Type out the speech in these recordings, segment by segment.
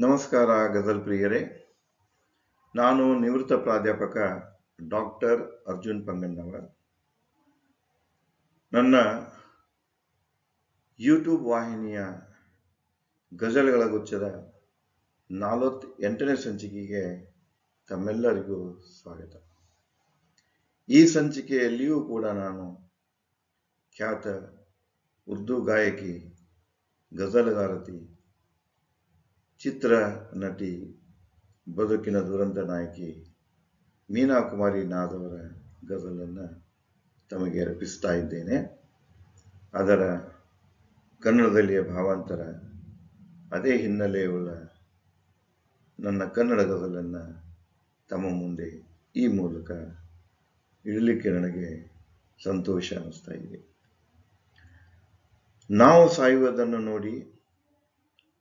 ನಮಸ್ಕಾರ, ಗಜಲ್ ಪ್ರಿಯರೇ. ನಾನು ನಿವೃತ್ತ ಪ್ರಾಧ್ಯಾಪಕ ಡಾಕ್ಟರ್ ಅರ್ಜುನ್ ಪಂಗಣ್ಣವರ್. ನನ್ನ ಯೂಟ್ಯೂಬ್ ವಾಹಿನಿಯ ಗಜಲ್ಗಳ ಗುಚ್ಛದ ನಲವತ್ತ ಎಂಟನೇ ಸಂಚಿಕೆಗೆ ತಮ್ಮೆಲ್ಲರಿಗೂ ಸ್ವಾಗತ. ಈ ಸಂಚಿಕೆಯಲ್ಲಿಯೂ ಕೂಡ ನಾನು ಖ್ಯಾತ ಉರ್ದು ಗಾಯಕಿ ಗಜಲ್ಗಾರತಿ ಚಿತ್ರ ನಟಿ ಬದುಕಿನ ದುರಂತ ನಾಯಕಿ ಮೀನಾ ಕುಮಾರಿ ನಾದವರ ಗಜಲನ್ನು ತಮಗೆ ಅರ್ಪಿಸ್ತಾ ಇದ್ದೇನೆ. ಅದರ ಕನ್ನಡದಲ್ಲಿಯ ಭಾವಾಂತರ, ಅದೇ ಹಿನ್ನೆಲೆಯುಳ್ಳ ನನ್ನ ಕನ್ನಡ ಗಜಲನ್ನು ತಮ್ಮ ಮುಂದೆ ಈ ಮೂಲಕ ಇಡಲಿಕ್ಕೆ ನನಗೆ ಸಂತೋಷ ಅನ್ನಿಸ್ತಾ ಇದೆ. ನಾವು ಸಾಯುವುದನ್ನು ನೋಡಿ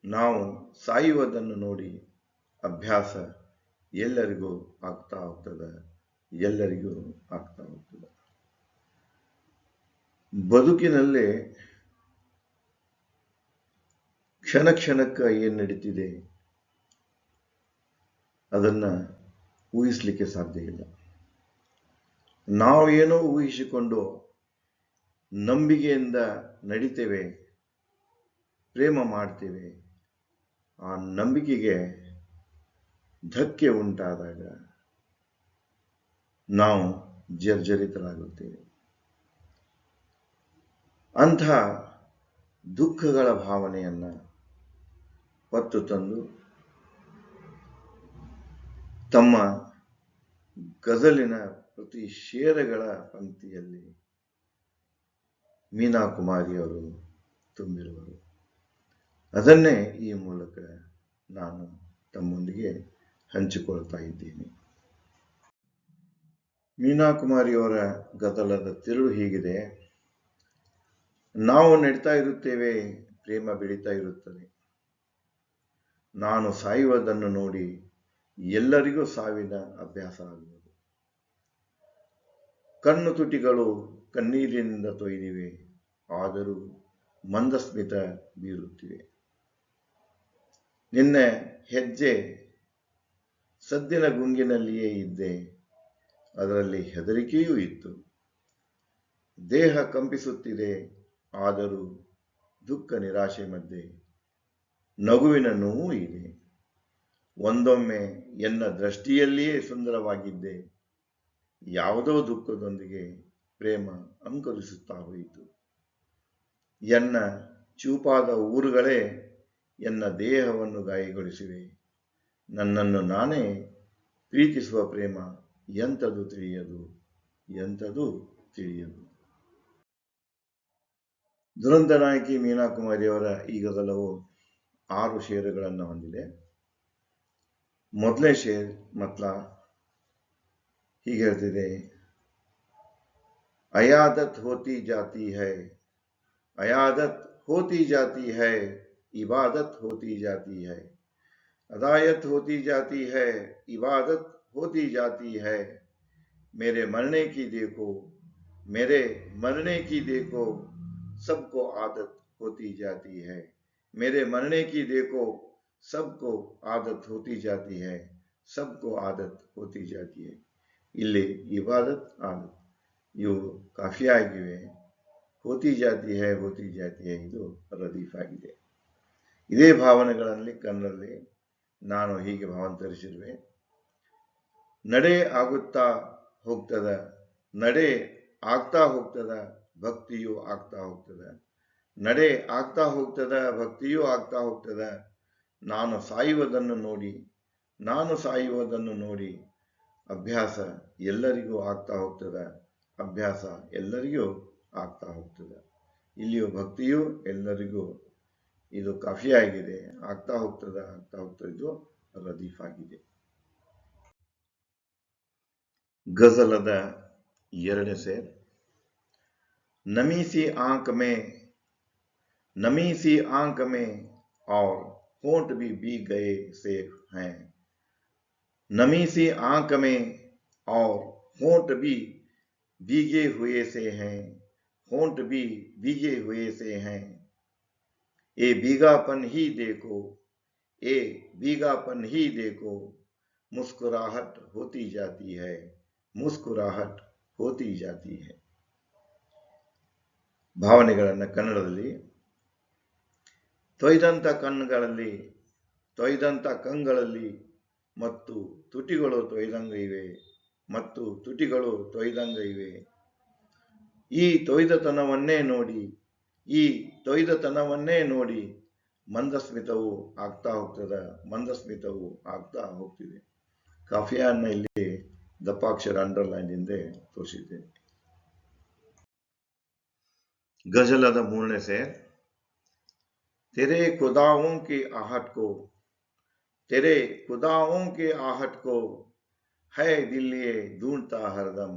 ನಾವು ಸಾಯುವುದನ್ನು ನೋಡಿ ಅಭ್ಯಾಸ ಎಲ್ಲರಿಗೂ ಆಗ್ತಾ ಹೋಗ್ತದೆ, ಎಲ್ಲರಿಗೂ ಆಗ್ತಾ ಹೋಗ್ತದೆ. ಬದುಕಿನಲ್ಲಿ ಕ್ಷಣ ಕ್ಷಣಕ್ಕೆ ಏನು ನಡೀತಿದೆ? ಅದನ್ನ ಊಹಿಸ್ಲಿಕ್ಕೆ ಸಾಧ್ಯ ಇಲ್ಲ. ನಾವೇನೋ ಊಹಿಸಿಕೊಂಡು ನಂಬಿಕೆಯಿಂದ ನಡಿತೇವೆ, ಪ್ರೇಮ ಮಾಡ್ತೇವೆ ಆ ನಂಬಿಕೆಗೆ ಧಕ್ಕೆ ಉಂಟಾದಾಗ ನಾವು ಜರ್ಜರಿತರಾಗುತ್ತೇವೆ. ಅಂಥ ದುಃಖಗಳ ಭಾವನೆಯನ್ನ ಹೊತ್ತು ತಂದು ತಮ್ಮ ಗಜಲಿನ ಪ್ರತಿ ಶೇರಗಳ ಪಂಕ್ತಿಯಲ್ಲಿ ಮೀನಾ ಕುಮಾರಿಯವರು ತುಂಬಿರುವರು. ಅದನ್ನೇ ಈ ಮೂಲಕ ನಾನು ತಮ್ಮೊಂದಿಗೆ ಹಂಚಿಕೊಳ್ತಾ ಇದ್ದೀನಿ. ಮೀನಾಕುಮಾರಿಯವರ ಗದಲದ ತಿರುಳು ಹೀಗಿದೆ. ನಾವು ನೆಡ್ತಾ ಇರುತ್ತೇವೆ, ಪ್ರೇಮ ಬೆಳೀತಾ ಇರುತ್ತದೆ. ನಾನು ಸಾಯುವುದನ್ನು ನೋಡಿ ಎಲ್ಲರಿಗೂ ಸಾವಿನ ಅಭ್ಯಾಸ ಆಗುವುದು. ಕಣ್ಣು ತುಟಿಗಳು ಕಣ್ಣೀರಿನಿಂದ ತೊಯ್ದಿವೆ, ಆದರೂ ಮಂದಸ್ಮಿತ ಬೀರುತ್ತಿವೆ. ನಿನ್ನೆ ಹೆಜ್ಜೆ ಸದ್ದಿನ ಗುಂಗಿನಲ್ಲಿಯೇ ಇದ್ದೆ. ಅದರಲ್ಲಿ ಹೆದರಿಕೆಯೂ ಇತ್ತು. ದೇಹ ಕಂಪಿಸುತ್ತಿದೆ, ಆದರೂ ದುಃಖ ನಿರಾಶೆ ಮಧ್ಯೆ ನಗುವಿನ ನೋವು ಇದೆ. ಒಂದೊಮ್ಮೆ ಎನ್ನ ದೃಷ್ಟಿಯಲ್ಲಿಯೇ ಸುಂದರವಾಗಿದ್ದೆ. ಯಾವುದೋ ದುಃಖದೊಂದಿಗೆ ಪ್ರೇಮ ಅಂಕರಿಸುತ್ತಾ ಹೋಯಿತು. ಎನ್ನ ಚೂಪಾದ ಊರುಗಳೇ ಎನ್ನ ದೇಹವನ್ನು ಗಾಯಗೊಳಿಸಿವೆ ನನ್ನನ್ನು ನಾನೇ ಪ್ರೀತಿಸುವ ಪ್ರೇಮ ಎಂಥದು ತಿಳಿಯದು ಎಂಥದು ತಿಳಿಯದು. ದುರಂತ ನಾಯಕಿ ಮೀನಾಕುಮಾರಿಯವರ ಈ ಗಜಲವು ಆರು ಷೇರುಗಳನ್ನು ಹೊಂದಿದೆ. ಮೊದಲನೇ ಶೇರ್ ಮತ್ಲ ಹೀಗೆ ಹೇಳ್ತಿದೆ. ಅಯಾದತ್ ಹೋತಿ ಜಾತಿ ಹೈ, ಅಯಾದತ್ ಹೋತಿ ಜಾತಿ ಹೈ इबादत होती जाती है अदायत होती जाती है इबादत होती जाती है मेरे मरने की देखो मेरे मरने की देखो सबको आदत होती जाती है मेरे मरने की देखो सबको आदत होती जाती है सबको आदत होती जाती है ಇಲ್ಲಿ ಇಬಾದತ್ ಆದತ್ ಇವು ಕಾಫಿ ಆಗಿವೆ ಹೋತಿ ಜಾತಿ ಹೈ ಹೋತಿ ಜಾತಿ ಹೈ ಇದು ರದೀಫ್ ಆಗಿದೆ ಇದೇ ಭಾವನೆಗಳಲ್ಲಿ ಕನ್ನಡದಲ್ಲಿ ನಾನು ಹೀಗೆ ಭಾವಂತರಿಸಿರುವೆ. ನಡೆ ಆಗುತ್ತಾ ಹೋಗ್ತದ, ನಡೆ ಆಗ್ತಾ ಹೋಗ್ತದ, ಭಕ್ತಿಯೂ ಆಗ್ತಾ ಹೋಗ್ತದ. ನಡೆ ಆಗ್ತಾ ಹೋಗ್ತದ, ಭಕ್ತಿಯೂ ಆಗ್ತಾ ಹೋಗ್ತದ. ನಾನು ಸಾಯುವುದನ್ನು ನೋಡಿ, ನಾನು ಸಾಯುವುದನ್ನು ನೋಡಿ, ಅಭ್ಯಾಸ ಎಲ್ಲರಿಗೂ ಆಗ್ತಾ ಹೋಗ್ತದ, ಅಭ್ಯಾಸ ಎಲ್ಲರಿಗೂ ಆಗ್ತಾ ಹೋಗ್ತದೆ. ಇಲ್ಲಿಯೂ ಭಕ್ತಿಯು ಎಲ್ಲರಿಗೂ ಇದು ಕಾಫಿ ಆಗಿದೆ ಆಗ್ತಾ ಹೋಗ್ತದ ಆಗ್ತಾ ಹೋಗ್ತದ ಇದು ರದೀಫ್ ಆಗಿದೆ ಗಜಲದ ಎರಡನೇ ಸೇರ್ नमी सी आंख में नमी सी आंख में और होंठ भी भीग गए से हैं नमी सी आंख में और होंठ भी भीगे हुए से हैं होंठ भी भीगे हुए से हैं ये भीगापन ही देखो ए बीगापन ही देखो मुस्कुराहट होती जाती है ಮುಸ್ಕುರಾಹಟ್ ಹೋತಿ ಜಾತಿ ಹೈ ಭಾವನೆಗಳನ್ನು ಕನ್ನಡದಲ್ಲಿ ತೊಯ್ದಂಥ ಕಣ್ಣುಗಳಲ್ಲಿ ತೊಯ್ದಂಥ ಕಂಗಳಲ್ಲಿ ಮತ್ತು ತುಟಿಗಳು ತೊಯ್ದಂಗ ಇವೆ ಮತ್ತು ತುಟಿಗಳು ತೊಯ್ದಂಗ ಇವೆ ಈ ತೊಯ್ದತನವನ್ನೇ ನೋಡಿ ಈ ತೊಯ್ದತನವನ್ನೇ ನೋಡಿ ಮಂದಸ್ಮಿತವು ಆಗ್ತಾ ಹೋಗ್ತದೆ ಮಂದಸ್ಮಿತವು ಆಗ್ತಾ ಹೋಗ್ತಿದೆ ಕಾಫಿಯನ್ನ ಇಲ್ಲಿ ದಪ್ಪಾಕ್ಷರ ಅಂಡರ್ಲೈನ್ ಹಿಂದೆ ತೋರಿಸಿದ್ದೇನೆ ಗಜಲದ ಮೂರನೇ ಸೇರ್ तेरे खुदाओं की आहट को तेरे खुदाओं के आहट को है दिल ये ढूंढता हरदम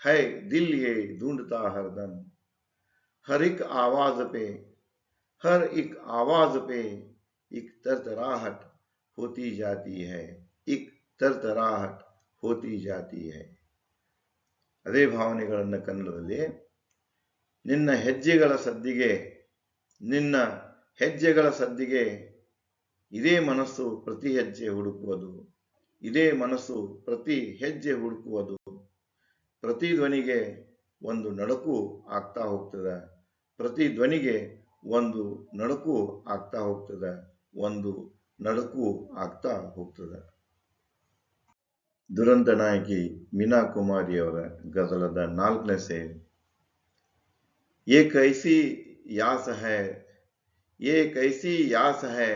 है दिल ये ढूंढता हरदम हर एक आवाज पे हर एक आवाज पे एक तरतराहट होती जाती है एक तरतराहट ಹೋತಿ ಜಾತಿ ಹೈ ಅದೇ ಭಾವನೆಗಳನ್ನು ಕನ್ನಡದಲ್ಲಿ ನಿನ್ನ ಹೆಜ್ಜೆಗಳ ಸದ್ದಿಗೆ ನಿನ್ನ ಹೆಜ್ಜೆಗಳ ಸದ್ದಿಗೆ ಇದೇ ಮನಸ್ಸು ಪ್ರತಿ ಹೆಜ್ಜೆ ಹುಡುಕುವುದು ಇದೇ ಮನಸ್ಸು ಪ್ರತಿ ಹೆಜ್ಜೆ ಹುಡುಕುವುದು ಪ್ರತಿ ಧ್ವನಿಗೆ ಒಂದು ನಡಕು ಆಗ್ತಾ ಹೋಗ್ತದೆ. ಪ್ರತಿ ಧ್ವನಿಗೆ ಒಂದು ನಡುಕು ಆಗ್ತಾ ಹೋಗ್ತದೆ. ಒಂದು ನಡುಕು ಆಗ್ತಾ ಹೋಗ್ತದೆ. ದುರಂತ ನಾಯಕಿ ಮೀನಾ ಕುಮಾರಿಯವರ ಗದಲದ ನಾಲ್ಕನೇ ಸೇ ಏ ಕೈಸಿ ಯಾಸ ಹೈ ಏ ಕೈಸಿ ಯಾಸ ಹೈ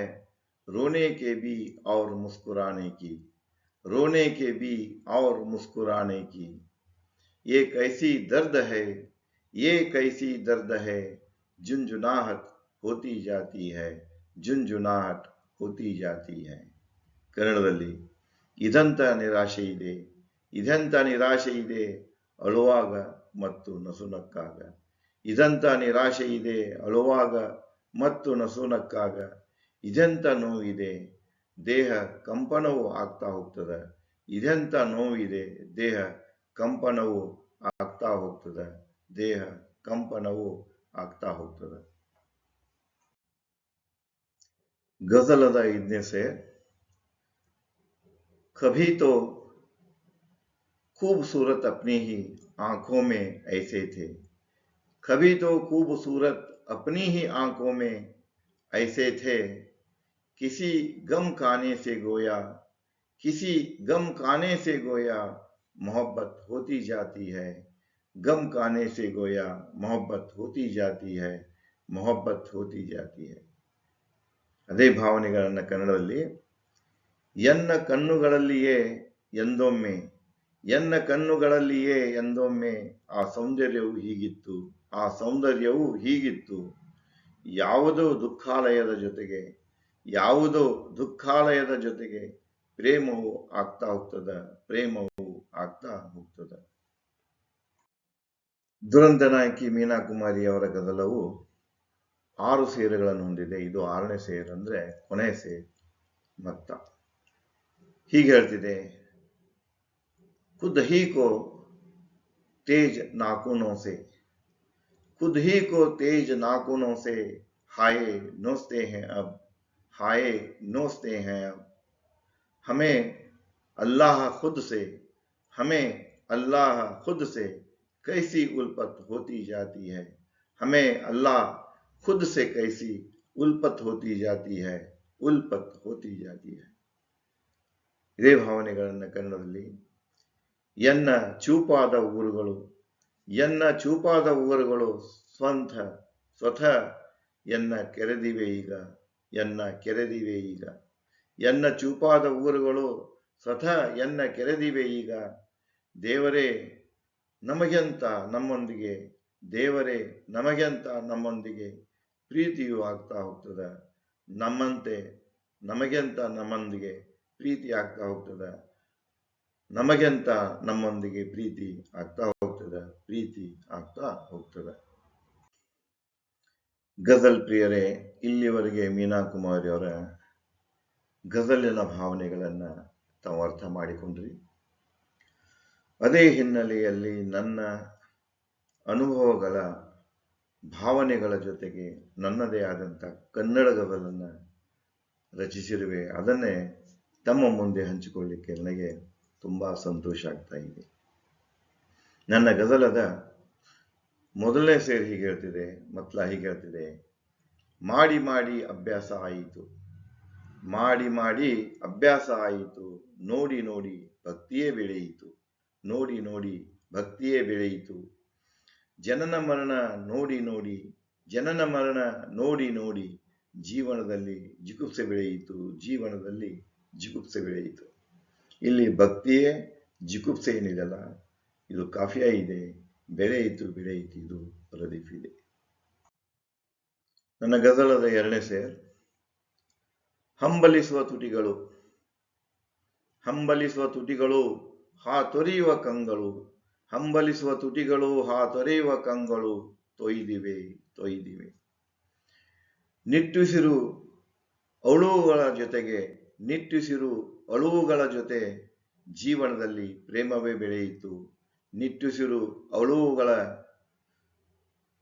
ರೋನೆ ಕೆ ಬಿ ಅವ್ರ ಮುಸ್ಕುರಾನೆ ಕಿ, ರೋನೆ ಕೆ ಬಿ ಅವ್ರ ಮುಸ್ಕುರಾಣೆ ಕಿ ये कैसी दर्द है ये कैसी दर्द है झुंझुनाहट होती जाती है झुंझुनाहट होती जाती है ಕನ್ನಡದಲ್ಲಿ ಇದಂತ ನಿರಾಶೆ ಇದೆ ಇದೆಂಥ ನಿರಾಶೆ ಇದೆ ಅಳುವಾಗ ಮತ್ತು ನಸುನಕ್ಕಾಗ ಇದಂಥ ನಿರಾಶೆ ಇದೆ ಅಳುವಾಗ ಮತ್ತು ನಸುನಕ್ಕಾಗ ಇದೆಂಥ ನೋವಿದೆ ದೇಹ ಕಂಪನವು ಆಗ್ತಾ ಹೋಗ್ತದೆ ಇದೆಂಥ ನೋವಿದೆ ದೇಹ ಕಂಪನವು ಆಗ್ತಾ ಹೋಗ್ತದೆ ದೇಹ ಕಂಪನವು ಆಗ್ತಾ ಹೋಗ್ತದೆ ಗಜಲದ ಐದನೇ ಸೇರ್ कभी तो खूबसूरत अपनी ही आंखों में ऐसे थे कभी तो खूबसूरत अपनी ही आंखों में ऐसे थे किसी गम खाने से गोया किसी गम खाने से गोया मोहब्बत होती जाती है गम खाने से गोया मोहब्बत होती जाती है मोहब्बत होती जाती है ಅದೇ ಭಾವನೆಗಳನ್ನು ಕನ್ನಡದಲ್ಲಿ ಎನ್ನ ಕಣ್ಣುಗಳಲ್ಲಿಯೇ ಎಂದೊಮ್ಮೆ ಎನ್ನ ಕಣ್ಣುಗಳಲ್ಲಿಯೇ ಎಂದೊಮ್ಮೆ ಆ ಸೌಂದರ್ಯವು ಹೀಗಿತ್ತು ಆ ಸೌಂದರ್ಯವು ಹೀಗಿತ್ತು ಯಾವುದೋ ದುಃಖಾಲಯದ ಜೊತೆಗೆ ಯಾವುದೋ ದುಃಖಾಲಯದ ಜೊತೆಗೆ ಪ್ರೇಮವು ಆಗ್ತಾ ಹೋಗ್ತದ ಪ್ರೇಮವು ಆಗ್ತಾ ಹೋಗ್ತದ ದುರಂತ ನಾಯಕಿ ಮೀನಾಕುಮಾರಿ ಅವರ ಗದಲವು ಆರು ಸೇರುಗಳನ್ನು ಹೊಂದಿದೆ ಇದು ಆರನೇ ಸೇರು ಅಂದ್ರೆ ಕೊನೆ ಸೇರು ಮತ್ತ ಹೀಗೆ ಹೇಳ್ತಿದೆ ಖುದ್ ಹೀ ಕೋ ತೇಜ್ ನಾಕೂನೋ ಸೆ ಖುದ್ ಹೀ ಕೋ ತೇಜ್ ನಾಕೂನೋ ಸೆ ಹಾಯೆ ನೋಸ್ತೆ ಹೇ ಅಬ್ ಹಾಯೆ ನೋಸ್ತೆ ಹೇ ಅಬ್ हमें अल्लाह खुद से हमें अल्लाह खुद से कैसी उल्पत होती जाती है हमें अल्लाह खुद से कैसी उल्पत होती जाती है उल्पत होती जाती है ಇದೇ ಭಾವನೆಗಳನ್ನು ಕನ್ನಡದಲ್ಲಿ ಎನ್ನ ಚೂಪಾದ ಊರುಗಳು ಎನ್ನ ಚೂಪಾದ ಊರುಗಳು ಸ್ವಂತ ಸ್ವತಃ ಎನ್ನ ಕೆರೆದಿವೆ ಈಗ ಎನ್ನ ಕೆರೆದಿವೆ ಈಗ ಎನ್ನ ಚೂಪಾದ ಊರುಗಳು ಸ್ವತಃ ಎನ್ನ ಕೆರೆದಿವೆ ಈಗ. ದೇವರೇ, ನಮಗೆಂತ ನಮ್ಮೊಂದಿಗೆ, ದೇವರೇ, ನಮಗೆಂತ ನಮ್ಮೊಂದಿಗೆ ಪ್ರೀತಿಯೂ ಆಗ್ತಾ ಹೋಗ್ತದ. ನಮ್ಮಂತೆ ನಮಗೆಂತ ನಮ್ಮೊಂದಿಗೆ ಪ್ರೀತಿ ಆಗ್ತಾ ಹೋಗ್ತದ. ನಮಗೆಂತ ನಮ್ಮೊಂದಿಗೆ ಪ್ರೀತಿ ಆಗ್ತಾ ಹೋಗ್ತದ. ಪ್ರೀತಿ ಆಗ್ತಾ ಹೋಗ್ತದ. ಗಜಲ್ ಪ್ರಿಯರೇ, ಇಲ್ಲಿವರೆಗೆ ಮೀನಾ ಕುಮಾರಿ ಅವರ ಗಜಲಿನ ಭಾವನೆಗಳನ್ನು ತಾವು ಅರ್ಥ ಮಾಡಿಕೊಂಡ್ರಿ. ಅದೇ ಹಿನ್ನೆಲೆಯಲ್ಲಿ ನನ್ನ ಅನುಭವಗಳ ಭಾವನೆಗಳ ಜೊತೆಗೆ ನನ್ನದೇ ಆದಂಥ ಕನ್ನಡ ಗದಲನ್ನು ರಚಿಸಿರುವೆ. ಅದನ್ನೇ ತಮ್ಮ ಮುಂದೆ ಹಂಚಿಕೊಳ್ಳಿಕ್ಕೆ ನನಗೆ ತುಂಬ ಸಂತೋಷ ಆಗ್ತಾ ಇದೆ. ನನ್ನ ಗಜಲದ ಮೊದಲನೇ ಸೇರಿ ಹೀಗೆ ಹೇಳ್ತಿದೆ, ಮತ್ಲ ಹೀಗೆ ಹೇಳ್ತಿದೆ, ಮಾಡಿ ಮಾಡಿ ಅಭ್ಯಾಸ ಆಯಿತು. ಮಾಡಿ ಮಾಡಿ ಅಭ್ಯಾಸ ಆಯಿತು. ನೋಡಿ ನೋಡಿ ಭಕ್ತಿಯೇ ಬೆಳೆಯಿತು. ನೋಡಿ ನೋಡಿ ಭಕ್ತಿಯೇ ಬೆಳೆಯಿತು. ಜನನ ಮರಣ ನೋಡಿ ನೋಡಿ ಜನನ ಮರಣ ನೋಡಿ ನೋಡಿ ಜೀವನದಲ್ಲಿ ಜಿಗುಪ್ಸೆ ಬೆಳೆಯಿತು. ಜೀವನದಲ್ಲಿ ಜಿಗುಪ್ಸೆ ಬೆಳೆಯಿತು. ಇಲ್ಲಿ ಭಕ್ತಿಯೇ ಜಿಗುಪ್ಸೆ ಏನಿದೆಯಲ್ಲ ಇದು ಕಾಫಿಯ ಇದೆ. ಬೆಳೆಯಿತು ಬೆಳೆಯಿತು, ಇದು ಪ್ರದೀಪ್ ಇದೆ. ನನ್ನ ಗಜಲದ ಎರಡನೇ ಸೇರ್. ಹಂಬಲಿಸುವ ತುಟಿಗಳು. ಹಂಬಲಿಸುವ ತುಟಿಗಳು, ಹಾ ತೊರೆಯುವ ಕಂಗಳು. ಹಂಬಲಿಸುವ ತುಟಿಗಳು, ಹಾ ತೊರೆಯುವ ಕಂಗಳು ತೊಯ್ದಿವೆ ತೊಯ್ದಿವೆ. ನಿಟ್ಟುಸಿರು ಅಳುವುಗಳ ಜೊತೆಗೆ, ನಿಟ್ಟುಸಿರು ಅಳುವುಗಳ ಜೊತೆ ಜೀವನದಲ್ಲಿ ಪ್ರೇಮವೇ ಬೆಳೆಯಿತು. ನಿಟ್ಟುಸಿರು ಅಳುವುಗಳ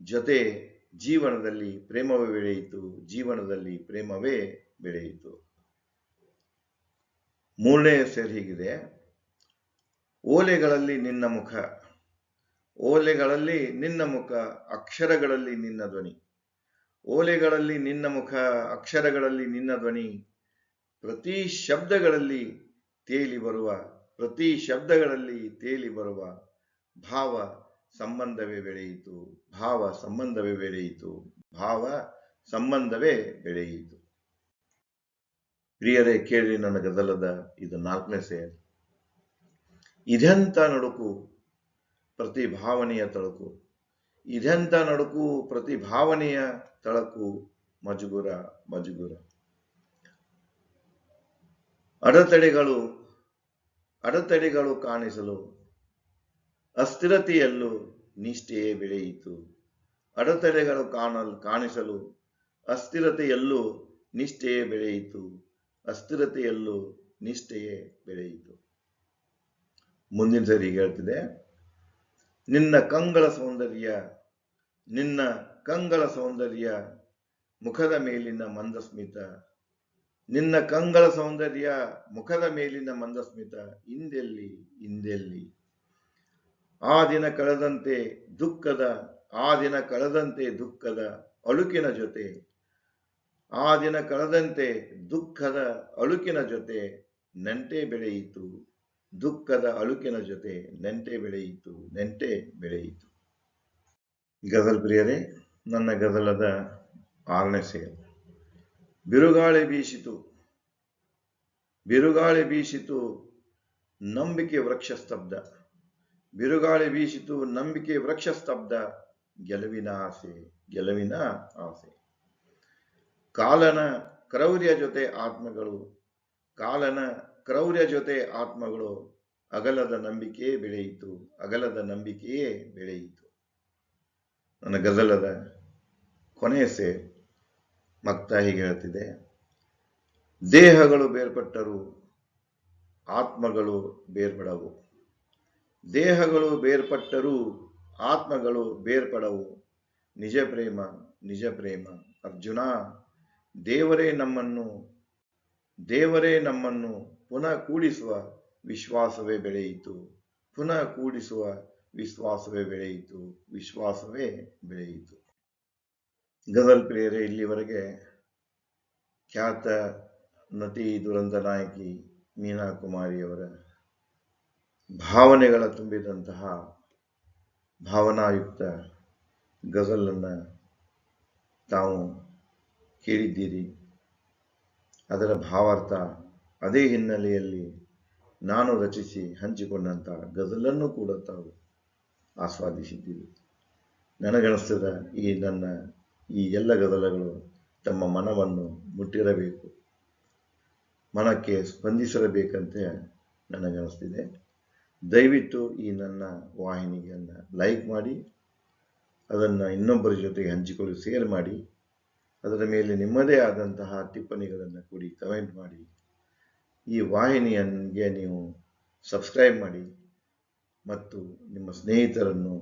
ಜೊತೆ ಜೀವನದಲ್ಲಿ ಪ್ರೇಮವೇ ಬೆಳೆಯಿತು. ಜೀವನದಲ್ಲಿ ಪ್ರೇಮವೇ ಬೆಳೆಯಿತು. ಮೂರನೇ ಸೇರ್ ಹೀಗಿದೆ. ಓಲೆಗಳಲ್ಲಿ ನಿನ್ನ ಮುಖ. ಓಲೆಗಳಲ್ಲಿ ನಿನ್ನ ಮುಖ, ಅಕ್ಷರಗಳಲ್ಲಿ ನಿನ್ನ ಧ್ವನಿ. ಓಲೆಗಳಲ್ಲಿ ನಿನ್ನ ಮುಖ, ಅಕ್ಷರಗಳಲ್ಲಿ ನಿನ್ನ ಧ್ವನಿ. ಪ್ರತಿ ಶಬ್ದಗಳಲ್ಲಿ ತೇಲಿ ಬರುವ, ಪ್ರತಿ ಶಬ್ದಗಳಲ್ಲಿ ತೇಲಿ ಬರುವ ಭಾವ ಸಂಬಂಧವೇ ಬೆಳೆಯಿತು. ಭಾವ ಸಂಬಂಧವೇ ಬೆಳೆಯಿತು. ಭಾವ ಸಂಬಂಧವೇ ಬೆಳೆಯಿತು. ಪ್ರಿಯರೇ, ಕೇಳಿ ನನ್ನ ಗದಲದ ಇದು ನಾಲ್ಕನೇ ಸೇರ್. ಇದೆಂಥ ನಡುಕು ಪ್ರತಿ ಭಾವನೆಯ ತಳಕು? ಇದೆಂಥ ನಡುಕು ಪ್ರತಿ ಭಾವನೆಯ ತಳಕು? ಮಜುಗುರ ಮಜುಗುರ. ಅಡೆತಡೆಗಳು ಅಡೆತಡೆಗಳು ಕಾಣಿಸಲು ಅಸ್ಥಿರತೆಯಲ್ಲೂ ನಿಷ್ಠೆಯೇ ಬೆಳೆಯಿತು. ಅಡೆತಡೆಗಳು ಕಾಣಲು, ಕಾಣಿಸಲು ಅಸ್ಥಿರತೆಯಲ್ಲೂ ನಿಷ್ಠೆಯೇ ಬೆಳೆಯಿತು. ಅಸ್ಥಿರತೆಯಲ್ಲೂ ನಿಷ್ಠೆಯೇ ಬೆಳೆಯಿತು. ಮುಂದಿನ ಸರಿ ಹೇಳ್ತಿದೆ, ನಿನ್ನ ಕಂಗಳ ಸೌಂದರ್ಯ, ನಿನ್ನ ಕಂಗಳ ಸೌಂದರ್ಯ ಮುಖದ ಮೇಲಿನ ಮಂದಸ್ಮಿತ, ನಿನ್ನ ಕಂಗಳ ಸೌಂದರ್ಯ ಮುಖದ ಮೇಲಿನ ಮಂದಸ್ಮಿತ ಹಿಂದೆಲ್ಲಿ ಹಿಂದೆಲ್ಲಿ ಆ ದಿನ ಕಳೆದಂತೆ ದುಃಖದ, ಆ ದಿನ ಕಳೆದಂತೆ ದುಃಖದ ಅಳುಕಿನ ಜೊತೆ ಆ ದಿನ ಕಳೆದಂತೆ ದುಃಖದ ಅಳುಕಿನ ಜೊತೆ ನೆಂಟೆ ಬೆಳೆಯಿತು. ದುಃಖದ ಅಳುಕಿನ ಜೊತೆ ನೆಂಟೆ ಬೆಳೆಯಿತು ನೆಂಟೆ ಬೆಳೆಯಿತು. ಗದಲ್ ಪ್ರಿಯರೇ, ನನ್ನ ಗದಲದ ಆರನೇ ಸೇಲ್ ಬಿರುಗಾಳಿ ಬೀಸಿತು. ಬಿರುಗಾಳಿ ಬೀಸಿತು ನಂಬಿಕೆ ವೃಕ್ಷ ಸ್ತಬ್ಧ. ಬಿರುಗಾಳಿ ಬೀಸಿತು ನಂಬಿಕೆ ವೃಕ್ಷ ಸ್ತಬ್ಧ. ಗೆಲುವಿನ ಆಸೆ ಗೆಲುವಿನ ಆಸೆ. ಕಾಲನ ಕ್ರೌರ್ಯ ಜೊತೆ ಆತ್ಮಗಳು, ಕಾಲನ ಕ್ರೌರ್ಯ ಜೊತೆ ಆತ್ಮಗಳು, ಅಗಲದ ನಂಬಿಕೆಯೇ ಬೆಳೆಯಿತು, ಅಗಲದ ನಂಬಿಕೆಯೇ ಬೆಳೆಯಿತು. ನನ್ನ ಗಜಲದ ಕೊನೆಯ ಸೇ ಮಕ್ತ ಹೀಗೆ ಹೇಳ್ತಿದೆ ದೇಹಗಳು ಬೇರ್ಪಟ್ಟರು ಆತ್ಮಗಳು ಬೇರ್ಪಡವು. ದೇಹಗಳು ಬೇರ್ಪಟ್ಟರೂ ಆತ್ಮಗಳು ಬೇರ್ಪಡವು. ನಿಜ ಪ್ರೇಮ ನಿಜ ಪ್ರೇಮ, ಅರ್ಜುನ ದೇವರೇ ನಮ್ಮನ್ನು ದೇವರೇ ನಮ್ಮನ್ನು ಪುನಃ ಕೂಡಿಸುವ ವಿಶ್ವಾಸವೇ ಬೆಳೆಯಿತು. ಪುನಃ ಕೂಡಿಸುವ ವಿಶ್ವಾಸವೇ ಬೆಳೆಯಿತು. ವಿಶ್ವಾಸವೇ ಬೆಳೆಯಿತು. ಗಜಲ್ ಪ್ರಿಯರೇ, ಇಲ್ಲಿವರೆಗೆ ಖ್ಯಾತ ನಟಿ, ದುರಂತ ನಾಯಕಿ ಮೀನಾ ಕುಮಾರಿಯವರ ಭಾವನೆಗಳ ತುಂಬಿದಂತಹ ಭಾವನಾಯುಕ್ತ ಗಜಲನ್ನು ತಾವು ಕೇಳಿದ್ದೀರಿ. ಅದರ ಭಾವಾರ್ಥ ಅದೇ ಹಿನ್ನೆಲೆಯಲ್ಲಿ ನಾನು ರಚಿಸಿ ಹಂಚಿಕೊಂಡಂಥ ಗಜಲನ್ನು ಕೂಡ ತಾವು ಆಸ್ವಾದಿಸಿದ್ದೀರಿ. ನನಗನಿಸ್ತದ ಈ ನನ್ನ ಈ ಎಲ್ಲ ಗದಲಗಳು ತಮ್ಮ ಮನವನ್ನು ಮುಟ್ಟಿರಬೇಕು. ಮನಕ್ಕೆ ಸ್ಪಂದಿಸಿರಬೇಕಂತೆ ನನಗನಿಸ್ತಿದೆ. ದಯವಿಟ್ಟು ಈ ನನ್ನ ವಾಹಿನಿಯನ್ನು ಲೈಕ್ ಮಾಡಿ, ಅದನ್ನು ಇನ್ನೊಬ್ಬರ ಜೊತೆಗೆ ಹಂಚಿಕೊಳ್ಳಿ, ಶೇರ್ ಮಾಡಿ. ಅದರ ಮೇಲೆ ನಿಮ್ಮದೇ ಆದಂತಹ ಟಿಪ್ಪಣಿಗಳನ್ನು ಕೊಡಿ ಕಮೆಂಟ್ ಮಾಡಿ. ಈ ವಾಹಿನಿಯನ್ಗೆ ನೀವು ಸಬ್ಸ್ಕ್ರೈಬ್ ಮಾಡಿ ಮತ್ತು ನಿಮ್ಮ ಸ್ನೇಹಿತರನ್ನು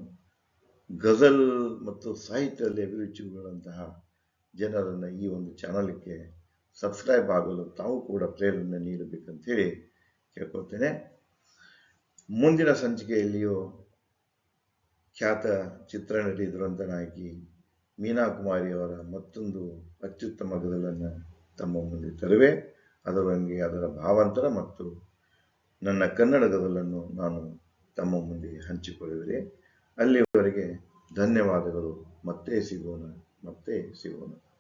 ಗಜಲ್ ಮತ್ತು ಸಾಹಿತ್ಯದಲ್ಲಿ ಅಭಿರುಚಿಗಳಂತಹ ಜನರನ್ನು ಈ ಒಂದು ಚಾನಲ್ಗೆ ಸಬ್ಸ್ಕ್ರೈಬ್ ಆಗಲು ತಾವು ಕೂಡ ಪ್ರೇರಣೆ ನೀಡಬೇಕಂತೇಳಿ ಕೇಳ್ಕೊಳ್ತೇನೆ. ಮುಂದಿನ ಸಂಚಿಕೆಯಲ್ಲಿಯೂ ಖ್ಯಾತ ಚಿತ್ರನಟಿ ದುರಂತ ನಾಯಕಿ ಮೀನಾ ಕುಮಾರಿಯವರ ಮತ್ತೊಂದು ಅತ್ಯುತ್ತಮ ಗದಲನ್ನು ತಮ್ಮ ಮುಂದೆ ತರುವೆ, ಅದರೊಂದಿಗೆ ಅದರ ಭಾವಾಂತರ ಮತ್ತು ನನ್ನ ಕನ್ನಡ ಗದಲನ್ನು ನಾನು ತಮ್ಮ ಮುಂದೆ ಹಂಚಿಕೊಳ್ಳುವೆ. ಅಲ್ಲಿವರೆಗೆ ಧನ್ಯವಾದಗಳು. ಮತ್ತೆ ಸಿಗೋಣ ಮತ್ತೆ ಸಿಗೋಣ.